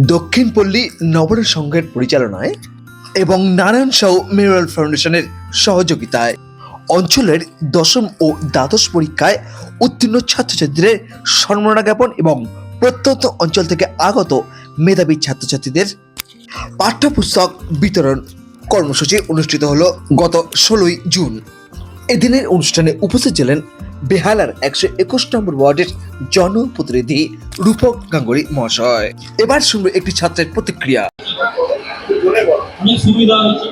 দক্ষিণ পল্লী নবরণ সংঘের পরিচালনায় এবং নারায়ণ সাউ মেমোরিয়াল ফাউন্ডেশনের সহযোগিতায় অঞ্চলের দশম ও দ্বাদশ পরীক্ষায় উত্তীর্ণ ছাত্রছাত্রীদের সম্মাননা জ্ঞাপন এবং প্রত্যন্ত অঞ্চল থেকে আগত মেধাবী ছাত্রছাত্রীদের পাঠ্যপুস্তক বিতরণ কর্মসূচি অনুষ্ঠিত হলো গত ষোলোই জুন। এদিনের অনুষ্ঠানে উপস্থিত ছিলেন বেহালার একশো একুশ নম্বর ওয়ার্ডের জনপ্রতিনিধি রূপক গাঙ্গুলি মহাশয়। এবার শুনব একটি ছাত্রের প্রতিক্রিয়া। অনেক সুবিধা হয়েছে।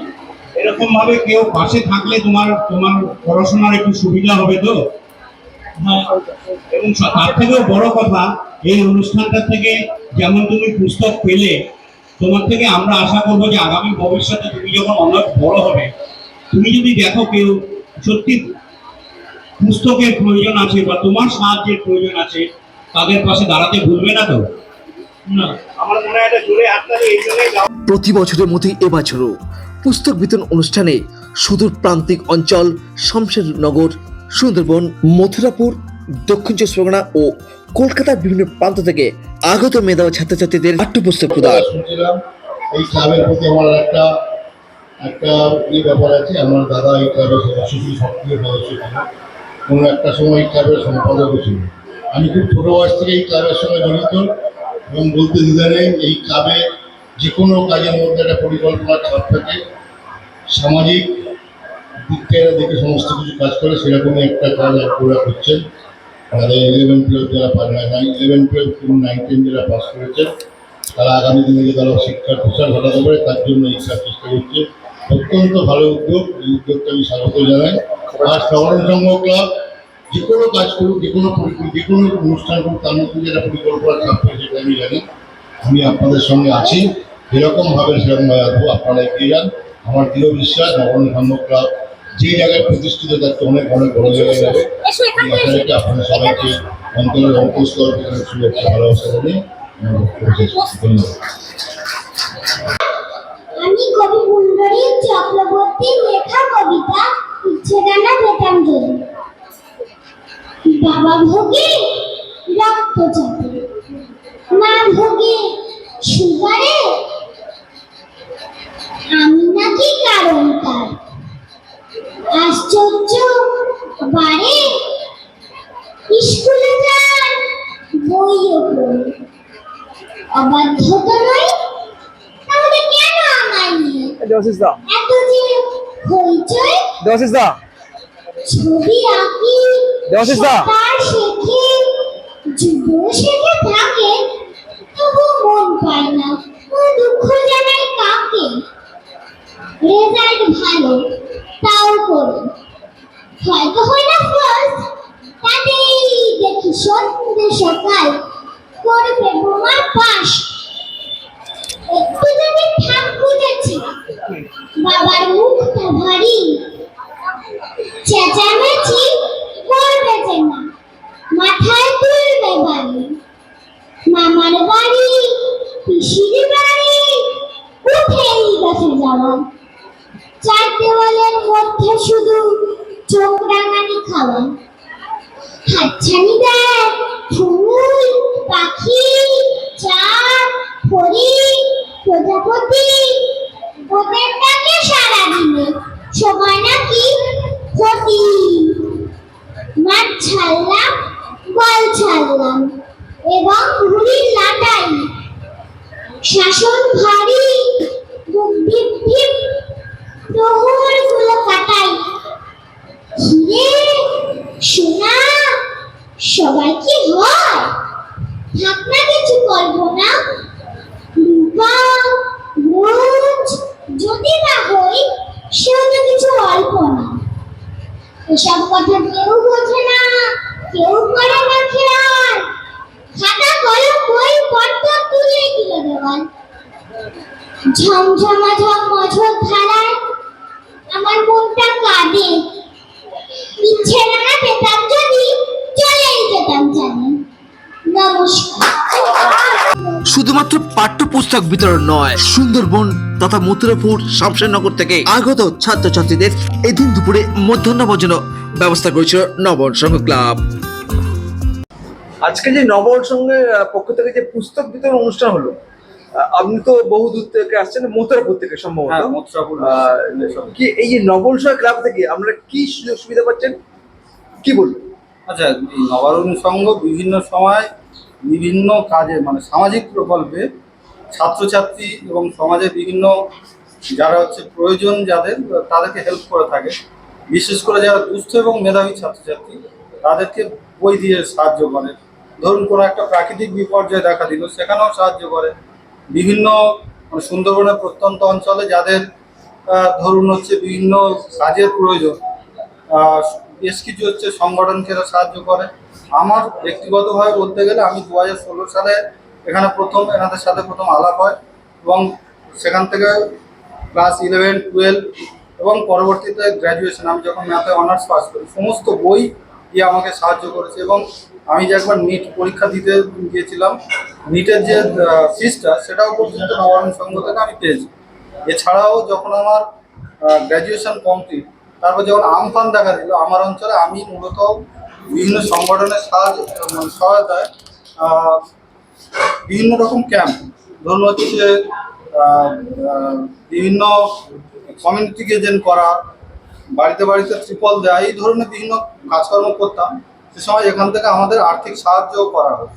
এরকম ভাবে কেউ পাশে থাকলে তোমার তোমার পড়াশোনার একটু সুবিধা হবে তো? হ্যাঁ এবং তার থেকেও বড় কথা, এই অনুষ্ঠানটা থেকে যেমন তুমি পুস্তক পেলে, তোমার থেকে আমরা আশা করব যে আগামী ভবিষ্যতে তুমি যখন অনেক বড় হবে, তুমি যদি দেখো কেউ সত্যি পুস্তকের প্রয়োজন আছে বা তোমার সাহায্যের প্রয়োজন আছে তাদের পাশে দাঁড়াতে ভুলবে না তো? প্রতি বছরের মতোই এবছরও পুস্তক বিতরণ অনুষ্ঠানে সুদূর প্রান্তিক অঞ্চল শমশেরনগর সুন্দরবন মথুরাপুর দক্ষিণ চব্বিশ পরগনা ও কলকাতার বিভিন্ন প্রান্ত থেকে আগত মেধাবী ছাত্রছাত্রীদের পাঠ্যপুস্তক প্রদান। এই ক্লাবের প্রতি আমার একটা একটা ইয়ে ব্যাপার আছে আমার দাদা এই ক্লাবের সদস্য সক্রিয় সদস্য। ছিল কোনো একটা সময় এই ক্লাবের সম্পাদকও ছিল। আমি খুব ছোটো বয়স থেকে এই ক্লাবের সঙ্গে জড়িত এবং বলতে নেই, এই ক্লাবে যে কোনো কাজের মধ্যে একটা পরিকল্পনা ছাপ থাকে। সামাজিক দিক থেকে দেখে সমস্ত কিছু কাজ করে, সেরকমই একটা কাজ আপনারা করছেন আমাদের ইলেভেন টুয়েলভ যারা নাইন ইলেভেন টুয়েলভ এবং নাইন টেন যারা পাস করেছেন তারা আগামী দিনে যে তারা শিক্ষার প্রসার ঘটাতে পারে, তার জন্য এই চেষ্টা করছে। অত্যন্ত ভালো উদ্যোগ, এই উদ্যোগটা আমি স্বাগত জানাই। আর সবরণ সংঘ ক্লাব যে কোনো কাজ করুক যে কোনো যে কোনো অনুষ্ঠান করুক তার মধ্যে যেটা পরিকল্পনা থাকবে সেটা আমি জানি। আমি আপনাদের সঙ্গে আছি। যেরকমভাবে সেরকমভাবে আসব আপনারা এগিয়ে যান। আমার দৃঢ় বিশ্বাস নবরণ সংঘ ক্লাব যে জায়গায় প্রতিষ্ঠিত থাকতে অনেক অনেক বড় জায়গায় যাবে। এই আশা আপনাদের সবাইকে অন্তরের অন্তঃস্থল থেকে শুভেচ্ছা ভালোবাসা জানিয়ে আমি কবি মুন্ডরী চক্রবর্তীর লেখা কবিতা ইচ্ছেদানা বেতাঞ্জলি। বাবা ভোগে রক্তচাপে মা ভোগে সুগারে? আমি নাকি কারণ তার? আশ্চর্য বারে? স্কুলে যান বইও পড়ে। অবাধ্যতা নয় তাহলে কেন আমায় নিয়ে? এত যে হইচই ছবি আঁকি দেবাশিস দা। যুদ্ধ শেখে থাকে তবু মন পায় না প্রজাপতি ওদের ডাকে সারা দিনে সময় নাকি ক্ষতি। মাঠ ছাড়লাম, বল ছাড়লাম, এবং ঘুড়ির লাটাই। শাসন ভারী, বুক ভিপ ভিপ, প্রহরগুলো কাটাই। হিরে সোনা, সবাই কি হয়? থাক না কিছু কল্পনা রূপা ব্রোঞ্জ যদি না হই সেও তো কিছু অল্প না এসব কথা কেউ বোঝে না কেউ করে না খেয়াল খাতা কলম বই পত্র তুলে দিল দেওয়াল ঝমঝমা ঝম মঝর ধারায় আমার মনটা কাঁদে ইচ্ছে না পেতাম যদি চলেই যেতাম জানি নমস্কার শুধুমাত্র পাঠ্যপুস্তক বিতরণ নয় সুন্দরবন তথা মথুরাপুর শামশেরনগর থেকে আগত ছাত্রছাত্রীদের এদিন দুপুরে মধ্যাহ্ন ভোজন ব্যবস্থা করেছিল নবন সংঘ ক্লাব। আজকে যে নবন সংঘের পক্ষ থেকে যে পুস্তক বিতরণ অনুষ্ঠান হলো আপনি তো বহু দূর থেকে আসছেন মথুরাপুর থেকে সম্ভবত। হ্যাঁ কি এই যে নবলসয় ক্লাব থেকে আমরা কি সুযোগ সুবিধা পাচ্ছেন? কি বলবেন? আচ্ছা নবারুণ সংঘ বিভিন্ন সময় বিভিন্ন কাজে মানে সামাজিক প্রকল্পে ছাত্রছাত্রী এবং সমাজের বিভিন্ন যারা হচ্ছে প্রয়োজন যাদের, তাদেরকে হেল্প করে থাকে। বিশেষ করে যারা দুস্থ এবং মেধাবী ছাত্রছাত্রী, তাদেরকে বই দিয়ে সাহায্য করে। ধরুন, কোনো একটা প্রাকৃতিক বিপর্যয় দেখা দিল, সেখানেও সাহায্য করে। বিভিন্ন মানে সুন্দরবনের প্রত্যন্ত অঞ্চলে যাদের ধরুন হচ্ছে বিভিন্ন কাজের প্রয়োজন বেশ কিছু হচ্ছে সংগঠনকে সাহায্য করে। আমার ব্যক্তিগতভাবে বলতে গেলে আমি দু হাজার ষোলো সালে এখানে প্রথম, এনাদের সাথে প্রথম আলাপ হয় এবং সেখান থেকে ক্লাস ইলেভেন, টুয়েলভ এবং পরবর্তীতে গ্র্যাজুয়েশন, আমি যখন ম্যাথে অনার্স পাস করি, সমস্ত বই দিয়ে আমাকে সাহায্য করেছে এবং আমি যে একবার নিট পরীক্ষা দিতে গিয়েছিলাম নিটের যে ফিসটা সেটাও পর্যন্ত নবায়ন সংঘ থেকে আমি পেয়েছি। এছাড়াও যখন আমার গ্র্যাজুয়েশন কমপ্লিট তারপর যখন আমফান দেখা দিল, আমার অঞ্চলে আমি মূলত বিভিন্ন সংগঠনের সাহায্য মানে সহায়তায় বিভিন্ন রকম ক্যাম্প ধরুন হচ্ছে বিভিন্ন কমিউনিটি এজেন্ট করা, বাড়িতে বাড়িতে ত্রিপল দেওয়া এই ধরনের বিভিন্ন কাজকর্ম করতাম। সে সময় এখান থেকে আমাদের আর্থিক সাহায্যও করা হতো।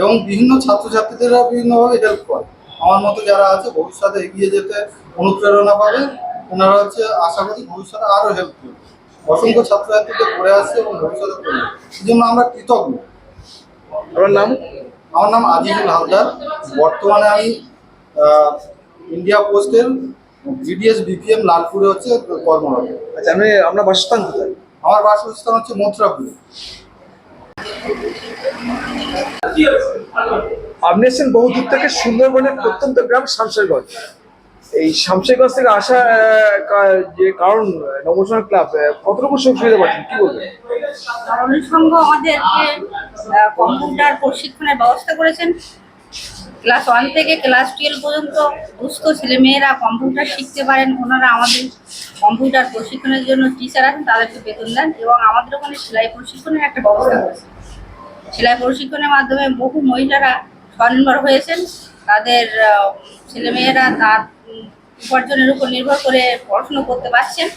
এবং বিভিন্ন ছাত্রছাত্রীদেরও বিভিন্নভাবে হেল্প করে। আমার মতো যারা আছে ভবিষ্যতে এগিয়ে যেতে অনুপ্রেরণা পাবে। ওনারা হচ্ছে আশা করি ভবিষ্যতে আরও হেল্প করবে। অসংখ্য ছাত্রছাত্রীদের পড়ে আসছে এবং ভবিষ্যতে করবে। সেই জন্য আমরা কৃতজ্ঞ। আপনার নাম? আমার নাম আজিজুল হালদার। বর্তমানে আমি ইন্ডিয়া পোস্টের জিডিএস বিপিএম লালপুরে হচ্ছে কর্মরত। আচ্ছা আমি আপনার বাসস্থান কোথায়? আমার বাসস্থান হচ্ছে মথুরাপুরে। আপনি এসেছেন বহু দূর থেকে সুন্দরবনের প্রত্যন্ত গ্রাম শামশেরগঞ্জ। এই শামশেরগঞ্জ থেকে আসা যে কারণ নবসন ক্লাব কতটুকু সুযোগ সুবিধা পাচ্ছেন? কি বলবেন? সংঘ আমাদেরকে কম্পিউটার প্রশিক্ষণের ব্যবস্থা করেছেন। ক্লাস ওয়ান থেকে ক্লাস টুয়েলভ পর্যন্ত দুস্থ ছেলেমেয়েরা কম্পিউটার শিখতে পারেন। ওনারা আমাদের কম্পিউটার প্রশিক্ষণের জন্য টিচার আছেন, তাদেরকে বেতন দেন এবং আমাদের ওখানে সেলাই প্রশিক্ষণের একটা ব্যবস্থা করেছেন। সেলাই প্রশিক্ষণের মাধ্যমে বহু মহিলারা স্বনির্ভর হয়েছেন। তাদের ছেলেমেয়েরা তার উপার্জনের উপর নির্ভর করে পড়াশুনো করতে পারছেন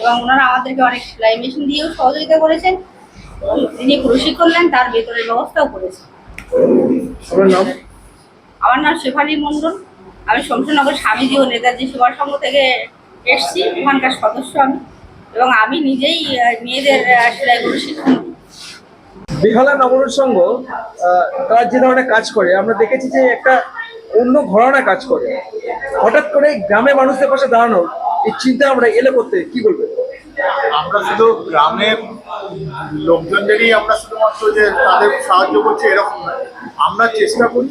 এবং ওনারা আমাদেরকে অনেক সেলাই মেশিন দিয়েও সহযোগিতা করেছেন। তিনি প্রশিক্ষণ নেন তার বেতনের ব্যবস্থাও করেছেন। আমার নাম শেফালি মণ্ডল। আমি শমশনগর স্বামীজি ও নেতাজি সেবা সংঘ থেকে এসছি ওখানকার সদস্য আমি। এবং আমি নিজেই মেয়েদের সেলাই প্রশিক্ষণ। বেহালা নবরণ সংঘ তারা যে ধরনের কাজ করে আমরা দেখেছি যে একটা অন্য ঘরানা কাজ করে। হঠাৎ করে গ্রামের মানুষদের পাশে দাঁড়ানোর এই চিন্তা আমরা এলে করতে কি বলবেন আমরা শুধু গ্রামের লোকজনদেরই আমরা শুধুমাত্র যে তাদের সাহায্য করছি এরকম নয় আমরা চেষ্টা করি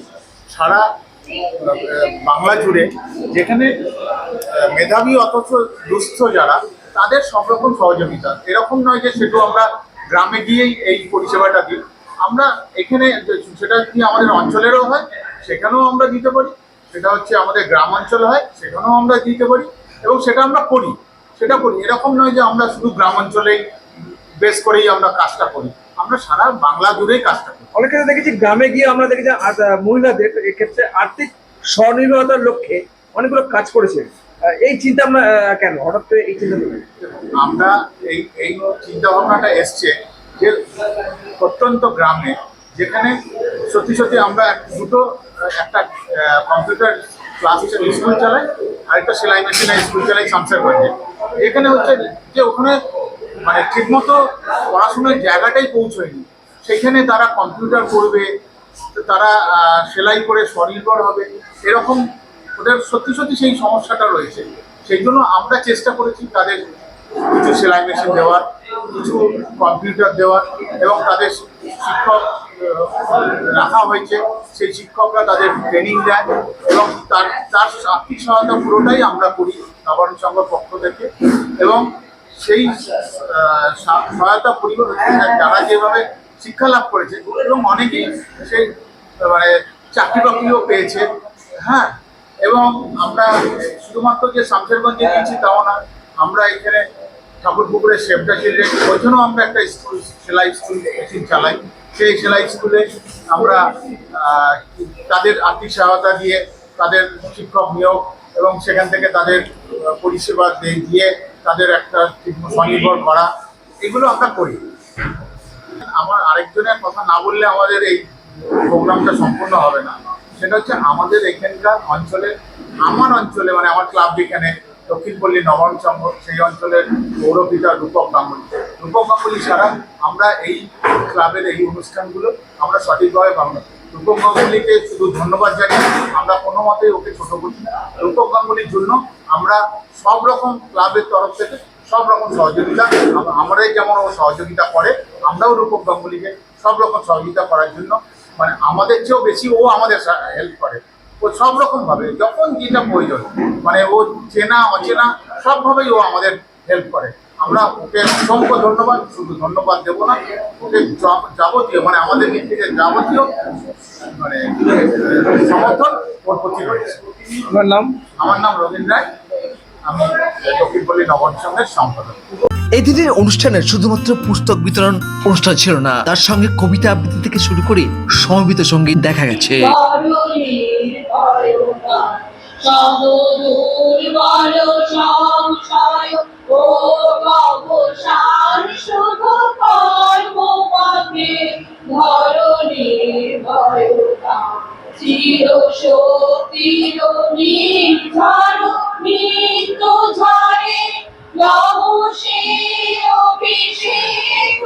সারা বাংলা জুড়ে যেখানে মেধাবী অথচ দুস্থ যারা, তাদের সব রকম সহযোগিতা। এরকম নয় যে সেটু আমরা গ্রামে গিয়েই এই পরিষেবাটা দিই। আমরা এখানে, সেটা কি আমাদের অঞ্চলেরও হয়? সেখানেও আমরা দিতে পারি সেটা হচ্ছে আমাদের গ্রাম অঞ্চল হয় সেখানেও আমরা দিতে পারি এবং সেটা আমরা করি সেটা করি। এরকম নয় যে আমরা শুধু গ্রাম অঞ্চলেই বেশ করেই আমরা কাজটা করি। আমরা সারা বাংলা জুড়েই কাজটা করি। অনেক ক্ষেত্রে দেখেছি গ্রামে গিয়ে আমরা দেখেছি মহিলাদের এক্ষেত্রে আর্থিক স্বনির্ভরতার লক্ষ্যে অনেকগুলো কাজ করেছে। এই চিন্তা আমরা কেন? হঠাৎ করে এই চিন্তা আমরা এই এই চিন্তা ভাবনাটা এসছে যে প্রত্যন্ত গ্রামে যেখানে সত্যি সত্যি আমরা দুটো, একটা কম্পিউটার ক্লাস স্কুল চালাই আর একটা সেলাই মেশিনের স্কুল চালাই শামসারগঞ্জে এখানে হচ্ছে যে ওখানে মানে ঠিকমতো পড়াশোনার জায়গাটাই পৌঁছয়নি। সেখানে তারা কম্পিউটার করবে, তারা সেলাই করে স্বনির্ভর হবে, এরকম ওদের সত্যি সত্যি সেই সমস্যাটা রয়েছে। সেই জন্য আমরা চেষ্টা করেছি তাদের কিছু সেলাই মেশিন দেওয়ার, কিছু কম্পিউটার দেওয়ার এবং তাদের শিক্ষক রাখা হয়েছে। সেই শিক্ষকরা তাদের ট্রেনিং দেয় এবং তার তার আর্থিক সহায়তা পুরোটাই আমরা করি নবায়ন সংঘর পক্ষ থেকে। এবং সেই সহায়তা পরিবার যারা যেভাবে শিক্ষা লাভ করেছে এবং অনেকেই সেই মানে চাকরি বাকরিও পেয়েছে। হ্যাঁ এবং আমরা শুধুমাত্র যে শামশেরগঞ্জে দিয়েছি তাও না, আমরা এখানে ঠাকুরপুকুরের সেফটা চিলড্রেন ওইখানেও আমরা একটা স্কুল, সেলাই স্কুল মেশিন চালাই। সেই সেলাই স্কুলে আমরা তাদের আর্থিক সহায়তা দিয়ে তাদের শিক্ষক নিয়োগ এবং সেখান থেকে তাদের পরিষেবা দিয়ে তাদের একটা স্বনির্ভর করা, এগুলো আমরা করি। আমার আরেকজনের কথা না বললে আমাদের এই প্রোগ্রামটা সম্পূর্ণ হবে না। সেটা হচ্ছে আমাদের এখানকার অঞ্চলে, আমার অঞ্চলে মানে আমার ক্লাব যেখানে দক্ষিণপল্লী সংঘ সেই অঞ্চলের পৌরপিতা রূপক গাঙ্গুলি। রূপক গাঙ্গুলি ছাড়া আমরা এই ক্লাবের এই অনুষ্ঠানগুলো আমরা সঠিকভাবে পাবো রূপক গাঙ্গুলিকে শুধু ধন্যবাদ জানিয়ে আমরা কোনো মতেই ওকে ছোট করছি না। রূপক গাঙ্গুলির জন্য আমরা সব রকম ক্লাবের তরফ থেকে সব রকম সহযোগিতা আমরাই যেমন ও সহযোগিতা করে, আমরাও রূপক গাঙ্গুলিকে সব রকম সহযোগিতা করার জন্য মানে আমাদের চেয়েও বেশি ও আমাদের হেল্প করে। ও সব রকম ভাবে যখন যেটা প্রয়োজন মানে ও চেনা অচেনা সবভাবেই ও আমাদের হেল্প করে। আমরা ওকে অসংখ্য ধন্যবাদ শুধু ধন্যবাদ দেবো না ওকে যাবতীয় মানে আমাদের দিক থেকে যাবতীয় মানে সমর্থন ওর প্রতি রয়েছে। আপনার নাম? আমার নাম রবীন্দ্র রায় আমি দক্ষিণপল্লী নগর সংঘের সম্পাদক। এদিনের অনুষ্ঠানে শুধুমাত্র পুস্তক বিতরণ অনুষ্ঠান ছিল না, তার সঙ্গে কবিতা আবৃত্তি থেকে শুরু করে সমবেত সংগীত দেখা গেছে। নবশে অভিষেক